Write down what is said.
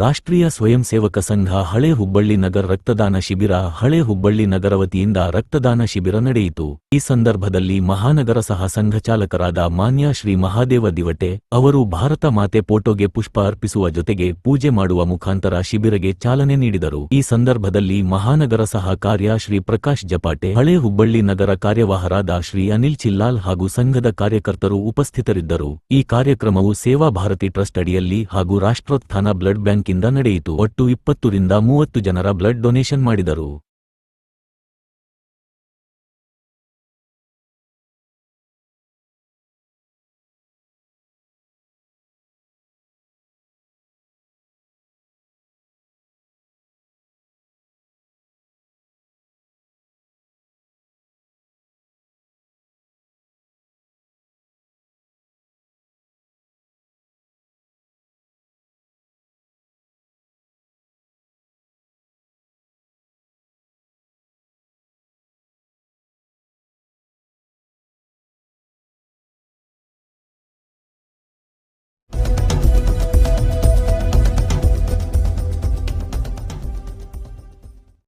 ರಾಷ್ಟ್ರೀಯ ಸ್ವಯಂ ಸೇವಕ ಸಂಘ ಹಳೆ ಹುಬ್ಬಳ್ಳಿ ನಗರ ರಕ್ತದಾನ ಶಿಬಿರ ಹಳೆ ಹುಬ್ಬಳ್ಳಿ ನಗರ ವತಿಯಿಂದ ರಕ್ತದಾನ ಶಿಬಿರ ನಡೆಯಿತು. ಈ ಸಂದರ್ಭದಲ್ಲಿ ಮಹಾನಗರ ಸಹ ಸಂಘ ಚಾಲಕರಾದ ಮಾನ್ಯ ಶ್ರೀ ಮಹಾದೇವ ದಿವಟೆ ಅವರು ಭಾರತ ಮಾತೆ ಫೋಟೋಗೆ ಪುಷ್ಪ ಅರ್ಪಿಸುವ ಜೊತೆಗೆ ಪೂಜೆ ಮಾಡುವ ಮುಖಾಂತರ ಶಿಬಿರಗೆ ಚಾಲನೆ ನೀಡಿದರು. ಈ ಸಂದರ್ಭದಲ್ಲಿ ಮಹಾನಗರ ಸಹ ಕಾರ್ಯ ಶ್ರೀ ಪ್ರಕಾಶ್ ಜಪಾಟೆ, ಹಳೆ ಹುಬ್ಬಳ್ಳಿ ನಗರ ಕಾರ್ಯವಾಹರಾದ ಶ್ರೀ ಅನಿಲ್ ಚಿಲ್ಲಾಲ್ ಹಾಗೂ ಸಂಘದ ಕಾರ್ಯಕರ್ತರು ಉಪಸ್ಥಿತರಿದ್ದರು. ಈ ಕಾರ್ಯಕ್ರಮವು ಸೇವಾ ಭಾರತಿ ಟ್ರಸ್ಟ್ ಅಡಿಯಲ್ಲಿ ಹಾಗೂ ರಾಷ್ಟ್ರೋತ್ಥಾನ ಬ್ಲಡ್ ಬ್ಯಾಂಕಿಂದ ನಡೆಯಿತು. ಒಟ್ಟು ಇಪ್ಪತ್ತರಿಂದ ಮೂವತ್ತು ಜನರ ಬ್ಲಡ್ ಡೊನೇಷನ್ ಮಾಡಿದರು.